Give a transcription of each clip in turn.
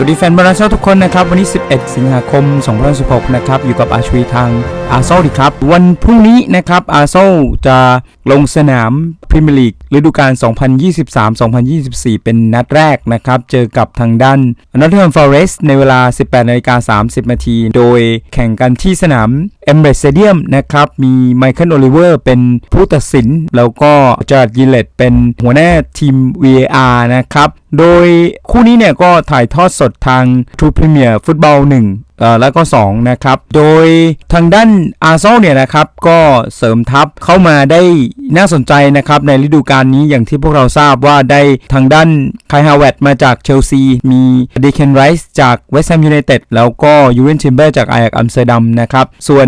สวัสดีแฟนบอลชาวทุกคนนะครับ วันนี้ 11 สิงหาคม2016 นะครับ อยู่กับอาชวีทาง อาร์เซนอลดีครับ วันพรุ่งนี้นะครับอาร์เซนอลจะลงสนามพรีเมียร์ลีกฤดูกาล 2023-2024 เป็นนัดแรกนะครับ เจอกับทางด้านนอตเทอร์แฮมฟอเรสต์ในเวลา 18นาฬิกา30นาทีโดยแข่งกันที่สนามเอมเบรสเซเดียมนะครับ มีไมเคิลโอลิเวอร์เป็นผู้ตัดสิน แล้วก็จอร์ดยิเลตเป็นหัวหน้าทีม VAR นะครับ โดยคู่นี้เนี่ยก็ถ่ายทอดสดทาง True Premier Football 1เอ่อ แล้วก็ 2 นะครับ โดยทางด้านอาร์เซนอลเนี่ยนะครับ ก็เสริมทัพเข้ามาได้น่าสนใจนะครับ ในฤดูกาลนี้อย่างที่พวกเราทราบว่าได้ทางด้านไคฮาวเวตมาจากเชลซี มีเดเคนไรส์จากเวสต์แฮมยูไนเต็ดแล้วก็ยูเวนชิมเบอร์จากไอ a อกอัมสเตอร์ดัมนะครับ ส่วน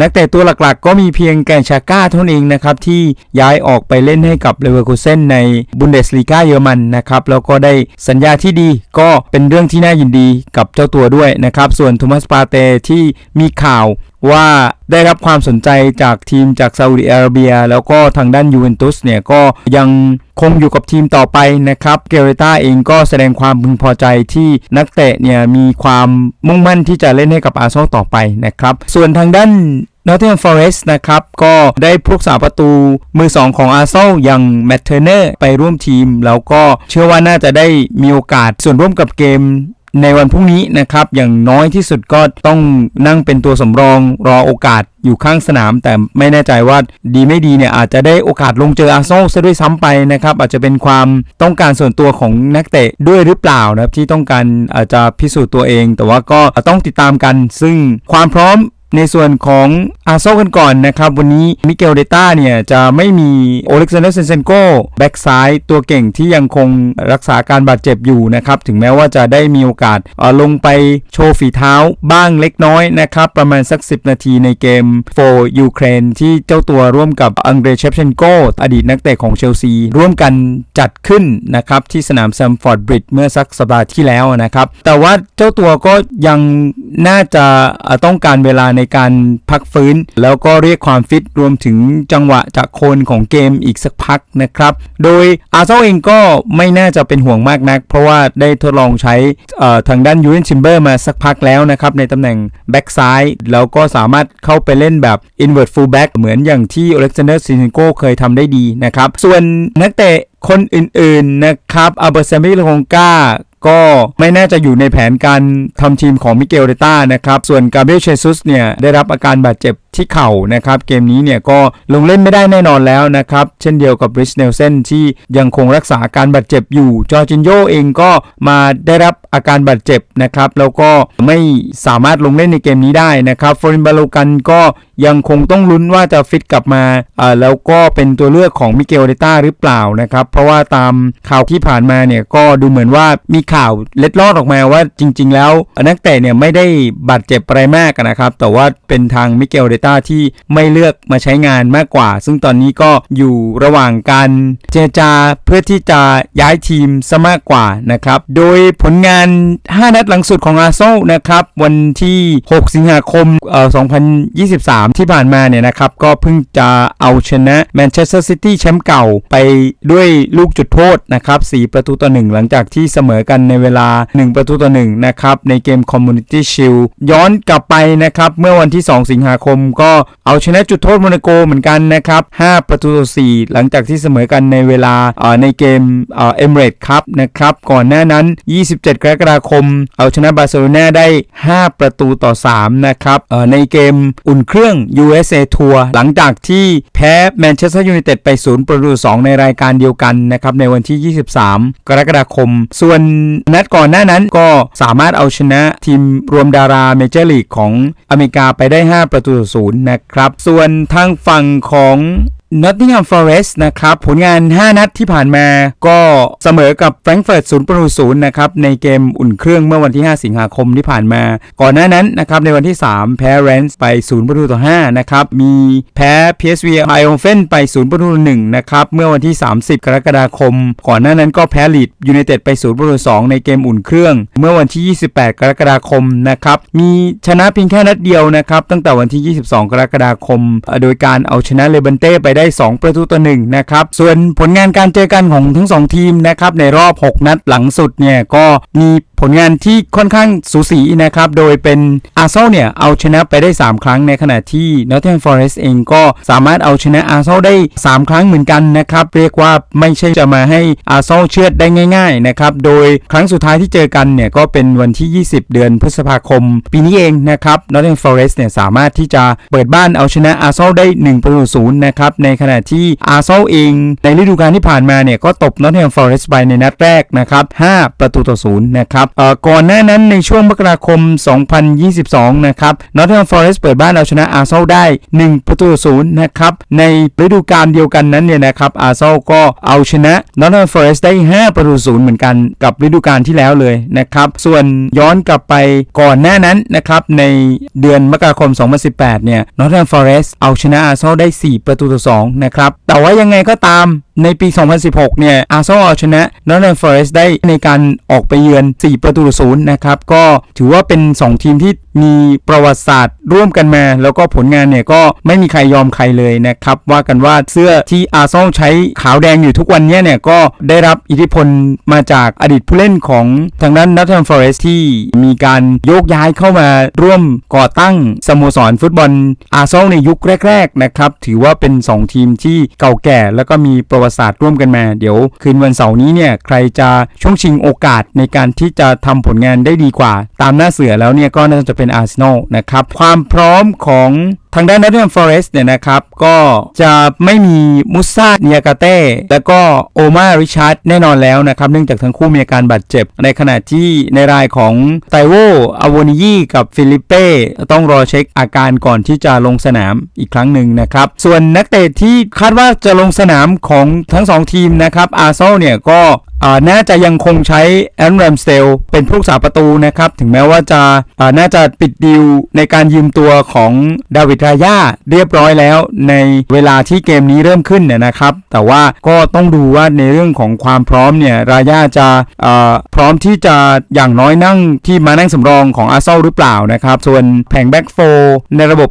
นักเตะตัวหลักๆ ก็มีเพียงแกนชาก้าเท่านั้นเองนะครับ ที่ย้ายออกไปเล่นให้กับเลเวอร์คูเซนในบุนเดสลีกาเยอรมันนะครับแล้วก็ได้สัญญาที่ดีก็เป็นเรื่องที่น่ายินดีกับเจ้าตัวด้วยนะครับส่วนโทมัสปาเตที่มีข่าวว่าได้รับความสนใจจากทีมจากซาอุดิอาระเบีย แล้วก็ทางด้านยูเวนตุสเนี่ยก็ยังคงอยู่กับทีมต่อไปนะครับ เกเรต้าเองก็แสดงความพึงพอใจที่นักเตะเนี่ยมีความมุ่งมั่นที่จะเล่นให้กับอาร์เซนอลต่อไปนะครับ ส่วนทางด้าน Nottingham Forest นะครับก็ได้พวกษาประตูมือ 2 ของอาร์เซนอลอย่างแมตเทอร์เนอร์ไปร่วมทีม แล้วก็เชื่อว่าน่าจะได้มีโอกาสส่วนร่วมกับเกม ในวันพรุ่งนี้นะครับอย่างน้อยที่สุดก็ต้องนั่งเป็นตัวสำรองรอโอกาสอยู่ข้างสนาม แต่ไม่แน่ใจว่าดีไม่ดีเนี่ยอาจจะได้โอกาสลงเจออาร์เซนอลซะด้วยซ้ำไปนะครับอาจจะเป็นความต้องการส่วนตัวของนักเตะด้วยหรือเปล่านะครับที่ต้องการอาจจะพิสูจน์ตัวเอง แต่ว่าก็ต้องติดตามกัน ซึ่งความพร้อม ในส่วนของอาร์เซนอลกันก่อนนะครับ วันนี้มิเกลเดต้าเนี่ยจะไม่มีโอเล็กซานเดอร์เซนเซนโกแบ็กซ้ายตัวเก่งที่ยังคงรักษาการบาดเจ็บอยู่นะครับ ถึงแม้ว่าจะได้มีโอกาสลงไปโชว์ฝีเท้าบ้างเล็กน้อยนะครับ ประมาณสัก 10 นาทีในเกมโฟยูเครนที่เจ้าตัวร่วมกับอังเดรเชฟเชนโกอดีตนักเตะของเชลซี ร่วมกันจัดขึ้นนะครับที่สนามแซมฟอร์ดบริดจ์เมื่อสักสัปดาห์ที่แล้วนะครับแต่ว่าเจ้าตัวก็ยังน่าจะต้องการเวลาในการพักฟื้น แล้วก็เรียกความฟิตรวมถึงจังหวะจากโคนของเกมอีกสักพักนะครับ โดยอาร์เซนอลเองก็ไม่น่าจะเป็นห่วงมากนัก เพราะว่าได้ทดลองใช้ทางด้านยูเวนชิมเบอร์มาสักพักแล้วนะครับในตำแหน่งแบ็กซ้ายแล้วก็สามารถเข้าไปเล่นแบบ invert full back เหมือนอย่างที่อเล็กซานเดอร์ซินโกเคยทำได้ดีนะครับ ส่วนนักเตะคนอื่นๆนะครับอัลเบอร์เซมิลงกา ก็ไม่น่าจะอยู่ในแผนการทำทีมของมิเกลเดต้านะครับ ส่วนกาเบรียลเชซุสเนี่ยได้รับอาการบาดเจ็บ ที่เข่านะครับ เกมนี้เนี่ยก็ลงเล่นไม่ได้แน่นอนแล้วนะครับ เช่นเดียวกับบริสเนลเซนที่ยังคงรักษาการบาดเจ็บอยู่ จอร์จินโยเองก็มาได้รับอาการบาดเจ็บนะครับ แล้วก็ไม่สามารถลงเล่นในเกมนี้ได้นะครับฟอรินบาโลกันก็ยังคงต้องลุ้นว่าจะฟิตกลับมาอ่าแล้วก็เป็นตัวเลือกของมิเกลเดต้าหรือเปล่านะครับ เพราะว่าตามข่าวที่ผ่านมาเนี่ยก็ดูเหมือนว่ามีข่าวเล็ดลอดออกมาว่าจริง ๆ แล้ว นักเตะเนี่ยไม่ได้บาดเจ็บอะไรมากนะครับ แต่ว่าเป็นทางมิเกลเดต้าที่ไม่เลือกมาใช้งานมากกว่า ซึ่งตอนนี้ก็อยู่ระหว่างการเจรจาเพื่อที่จะย้ายทีมซะมากกว่านะครับ โดยผลงาน 5 นัดหลังสุดของอาร์เซนอลนะครับ วันที่ 6 สิงหาคมเอ่อ2023 ที่ผ่านมาเนี่ยนะครับ ก็เพิ่งจะเอาชนะแมนเชสเตอร์ซิตี้แชมป์เก่าไปด้วยลูกจุดโทษนะครับ 4 ประตูต่อ 1 หลังจากที่เสมอกันในเวลา 1 ประตูต่อ 1 นะครับ ในเกม Community Shield ย้อนกลับไปนะครับ เมื่อวันที่ 2 สิงหาคมก็เอาชนะจุดโทษโมนาโกเหมือนกันนะครับ 5 ประตูต่อ4หลังจากที่เสมอกันในเวลาในเกมเอเมเรตครับนะครับ ก่อนหน้านั้น 27 กรกฎาคม เอาชนะบาร์เซโลนาได้ 5 ประตูต่อ 3 นะครับในเกมอุ่นเครื่อง USA ทัวร์หลังจากที่แพ้แมนเชสเตอร์ยูไนเต็ดไป 0 ประตูต่อ2ในรายการเดียวกันนะครับในวันที่ 23 กรกฎาคม ส่วนนัดก่อนหน้านั้นก็สามารถเอาชนะทีมรวมดาราเมเจอร์ลีกของอเมริกาไปได้ 5 ประตูต่อนะครับ ส่วนทางฝั่งของ Nottingham Forest นะครับ ผลงาน 5 นัดที่ผ่านมาก็เสมอกับแฟรงก์เฟิร์ต0ประตู0นะครับ ในเกมอุ่นเครื่องเมื่อวันที่ 5 สิงหาคมที่ผ่านมา ก่อนหน้านั้นนะครับ ในวันที่ 3 แพ้แรนส์ไป0ประตูต่อ 5 นะครับ มีแพ้ PSV i o f e n ไป0ประตูต่อ1นะครับ เมื่อวันที่ 30 กรกฎาคม ก่อนหน้านั้นก็แพ้ลีดยูไนเต็ดไป0ประตูต่อ2ในเกมอุ่นเครื่อง เมื่อวันที่ 28 กรกฎาคมนะครับมีชนะเพียงแค่นัดเดียวนะครับตั้งแต่วันที่ 22 กรกฎาคม โดยการเอาชนะเลเบนเต้ไปได้ได้ 2 ประตูต่อ1นะครับส่วนผลงานการเจอกันของทั้ง 2 ทีมนะครับในรอบ 6 นัดหลังสุดเนี่ยก็มีผลงานที่ค่อนข้างสูสีนะครับโดยเป็นอาร์เซนอลเนี่ยเอาชนะไปได้ 3 ครั้งในขณะที่ Nottingham Forest เองก็สามารถเอาชนะอาร์เซนอลได้ 3 ครั้งเหมือนกันนะครับเรียกว่าไม่ใช่จะมาให้อาร์เซนอลเชือดได้ง่ายๆนะครับโดยครั้งสุดท้ายที่เจอกันเนี่ยก็เป็นวันที่ 20 เดือนพฤษภาคม ปีนี้เองนะครับ Nottingham Forest เนี่ยสามารถที่จะเปิดบ้านเอาชนะอาร์เซนอลได้1ประตูศูนย์นะครับในขณะที่อาร์เซนอลเองในฤดูกาลที่ผ่านมาเนี่ยก็ตบ Nottingham Forest ไปในนัดแรกนะครับ5ประตูต่อศูนย์นะครับก่อนหน้านั้นในช่วงมกราคม 2022 นะครับ Nottingham Forest เปิดบ้านเอาชนะอาร์เซนอลได้ 1 ประตูต่อศูนย์นะครับในฤดูกาลเดียวกันนั้นเนี่ยนะครับอาร์เซนอลก็เอาชนะ Nottingham Forest ได้ 5 ประตูศูนย์เหมือนกันกับฤดูกาลที่แล้วเลยนะครับส่วนย้อนกลับไปก่อนหน้านั้นนะครับในเดือนมกราคม 2018 เนี่ย Nottingham Forest เอาชนะอาร์เซนอลได้ 4 ประตูต่อ2นะครับแต่ว่ายังไงก็ตามในปี 2016 เนี่ย อาร์เซนอลชนะ Nottingham Forest ได้ในการออกไปเยือน 4 ประตูต่อศูนย์นะครับ ก็ถือว่าเป็น 2 ทีมที่มีประวัติศาสตร์ร่วมกันมา แล้วก็ผลงานเนี่ยก็ไม่มีใครยอมใครเลยนะครับ ว่ากันว่าเสื้อที่อาร์เซนอลใช้ขาวแดงอยู่ทุกวันนี้เนี่ย ก็ได้รับอิทธิพลมาจากอดีตผู้เล่นของทางด้าน Nottingham Forest ที่มีการโยกย้ายเข้ามาร่วมก่อตั้งสโมสรฟุตบอลอาร์เซนอลในยุคแรก ๆ นะครับ ถือว่าเป็น 2 ทีมที่เก่าแก่แล้วก็มีประวัติศาสตร์ร่วมกันมา เดี๋ยวคืนวันเสาร์นี้เนี่ยใครจะช่วงชิงโอกาสในการที่จะทำผลงานได้ดีกว่า ตามหน้าเสือแล้วเนี่ยก็น่าจะเป็นอาร์เซนอลนะครับความพร้อมของ ทางด้าน Nottingham Forest เนี่ยนะครับ ก็จะไม่มีมุซาเนียกาเต้แล้วก็โอมาริชาร์ดแน่นอนแล้วนะครับ เนื่องจากทั้งคู่มีอาการบาดเจ็บ ในขณะที่ในรายของไตโวอาวนิยีกับฟิลิปเป้ต้องรอเช็คอาการก่อนที่จะลงสนามอีกครั้งหนึ่งนะครับ ส่วนนักเตะที่คาดว่าจะลงสนามของทั้ง 2 ทีมนะครับอาร์เซนเนี่ยก็ น่าจะยังคงใช้แอนแรมสเตลเป็นผู้รักษาประตูนะครับ ถึงแม้ว่าจะอ่าน่าจะปิดดีลในการยืมตัวของดาวิดรายาเรียบร้อยแล้ว ในเวลาที่เกมนี้เริ่มขึ้นเนี่ยนะครับ แต่ว่าก็ต้องดูว่าในเรื่องของความพร้อมเนี่ยรายาจะาพร้อมที่จะอย่างน้อยนั่งที่มานั่งสำรองของอาร์เซนอลหรือเปล่านะครับ ส่วนแผงแบ็กโฟในระบบ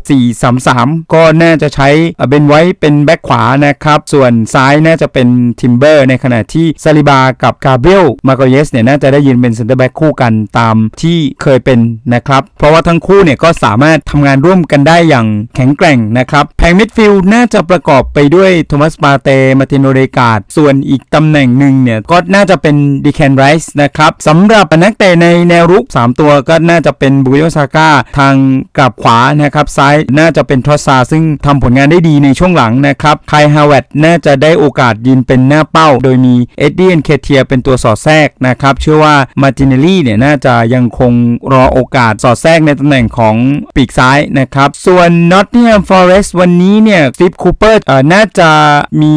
4-3-3 ก็น่าจะใช้เบนไว้เป็นแบ็กขวานะครับ ส่วนซ้ายน่าจะเป็นทิมเบอร์ในขณะที่ซาลิบากับกาเบรียลมาโกเยสเนี่ยน่าจะได้ยืนเป็นเซนเตอร์แบ็กคู่กันตามที่เคยเป็นนะครับ เพราะว่าทั้งคู่เนี่ยก็สามารถทำงานร่วมกันได้อย่างแข็งแกร่งนะครับแผงมิดฟิลด์น่าจะประกอบไปด้วยโทมัสปาเต มาติโนเรกาดส่วนอีกตำแหน่งหนึ่งเนี่ยก็น่าจะเป็นดิแคนไรส์นะครับสำหรับนักเตะในแนวรุก 3 ตัวก็น่าจะเป็นบุโยซาก้าทางกลับขวานะครับ ซ้ายน่าจะเป็นทอสซาซึ่งทำผลงานได้ดีในช่วงหลังนะครับไคฮาวเวตน่าจะได้โอกาสยืนเป็นหน้าเป้า โดยมีเอ็ดดี้เอนเคเียเป็นตัวสอดแทรกนะครับ เชื่อว่ามาตินเนลลี่เนี่ยน่าจะยังคงรอโอกาสสอดแทรกในตำแหน่งของปีกซ้ายนะครับ ส่วน Nottingham Forest วันนี้เนี่ยฟิปคูเปอร์น่าจะมี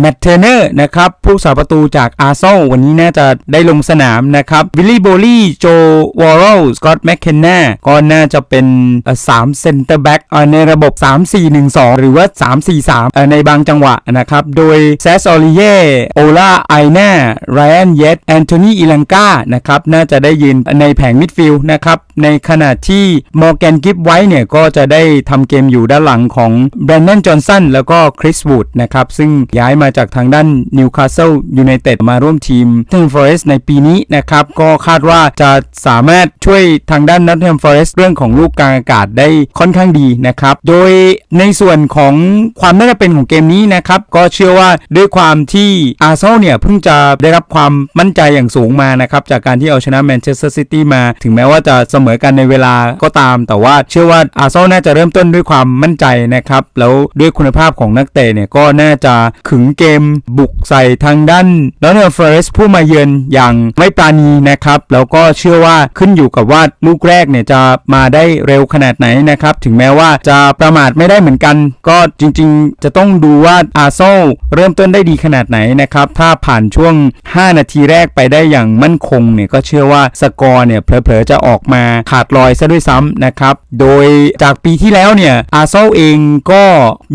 แมตเทเนอร์นะครับผู้รักษาประตูจากอาร์เซนวันนี้น่าจะได้ลงสนามนะครับวิลลี่โบลี่โจวอร์เรลสกอตแมคเคนนาก็น่าจะเป็นสามเซนเตอร์แบ็กในระบบ 3-4-1-2 หรือว่า 3-4-3เอ่อในบางจังหวะนะครับ โดยแซสออลิเย่โอลาไอน่าไรอันเยตแอนโทนีอิลังกานะครับน่าจะได้ยืนในแผงมิดฟิลด์นะครับในขณะที่มอร์แกนกิฟไว้เนี่ยก็จะได้ทำเกมอยู่ด้านหลังของแบรนด o นจอห์นสันแล้วก็คริสวูดนะครับซึ่งย้ายมาจากทางด้านนิวคาสเซิลยูไนเต็ดมาร่วมทีมเทนฟอเรสในปีนี้นะครับ ก็คาดว่าจะสามารถช่วยทางด้านนัทเทมฟอเรสเรื่องของลูกกลางอากาศได้ค่อนข้างดีนะครับ โดยในส่วนของความน่าจะเป็นของเกมนี้นะครับ ก็เชื่อว่าด้วยความที่อาร์เซนอลเนี่ยเพิ่งจะได้รับความมั่นใจอย่างสูงมานะครับ จากการที่เอาชนะแมนเชสเตอร์ซิตี้มา ถึงแม้ว่าจะเสมอกันในเวลาก็ตาม แต่ว่าเชื่อว่าอาร์เซนอลน่าจะเริ่มต้นด้วยความมั่นใจนะครับ แล้วด้วยคุณภาพของนักเตะเนี่ยก็น่าจะขึงเกมบุกใส่ทางด้านนอตเทมฟอเรสผู้มาเยือนอย่างไม่ปราณีนะครับ แล้วก็เชื่อว่าขึ้นอยู่กับว่าลูกแรกเนี่ยจะมาได้เร็วขนาดไหนนะครับ ถึงแม้ว่าจะประมาทไม่ได้เหมือนกัน ก็จริงๆ จะต้องดูว่าอาร์เซเริ่มต้นได้ดีขนาดไหนนะครับ ถ้าผ่านช่วง 5 นาทีแรกไปได้อย่างมั่นคงเนี่ยก็เชื่อว่าสกอร์เนี่ยเผลอๆจะออกมาขาดลอยซะด้วยซ้ำนะครับ โดยจากปีที่แล้วเนี่ยอาร์เซเองก็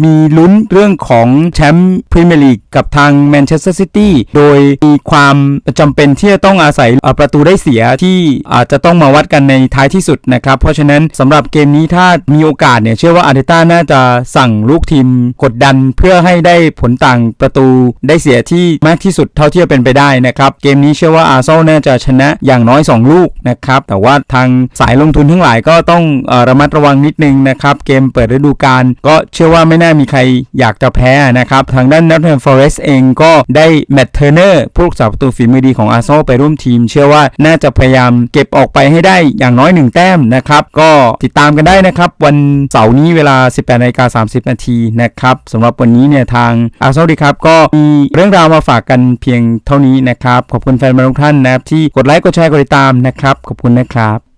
มีลุ้นเรื่องของแชมป์พรีเมียร์ลีลีกกับทางแมนเชสเตอร์ซิตี้โดยมีความจำเป็นที่จะต้องอาศัยประตูได้เสียที่อาจจะต้องมาวัดกันในท้ายที่สุดนะครับ เพราะฉะนั้นสำหรับเกมนี้ถ้ามีโอกาสเนี่ยเชื่อว่าอาร์เตต้าน่าจะสั่งลูกทีมกดดันเพื่อให้ได้ผลต่างประตูได้เสียที่มากที่สุดเท่าที่จะเป็นไปได้นะครับเกมนี้เชื่อว่าอาร์เซนอลน่าจะชนะอย่างน้อย 2 ลูกนะครับแต่ว่าทางสายลงทุนทั้งหลายก็ต้องอระมัดระวังนิดนึงนะครับเกมเปิดฤดูกาลก็เชื่อว่าไม่น่ามีใครอยากจะแพ้นะครับทางด้านนัทแฮมฟอเรสเองก็ได้แมตเทอร์เนอร์ผู้รักษาประตูฝีมือดีของอาร์เซนอลไปร่วมทีม เชื่อว่าน่าจะพยายามเก็บออกไปให้ได้อย่างน้อย 1 แต้มนะครับ ก็ติดตามกันได้นะครับ วันเสาร์นี้เวลา 18นาฬิกา30 นาทีนะครับสำหรับวันนี้เนี่ยทางอาร์เซนอลดีครับ ก็มีเรื่องราวมาฝากกันเพียงเท่านี้นะครับ ขอบคุณแฟนบอลทุกท่านนะครับที่กดไลค์กดแชร์กดติดตามนะครับขอบคุณนะครับ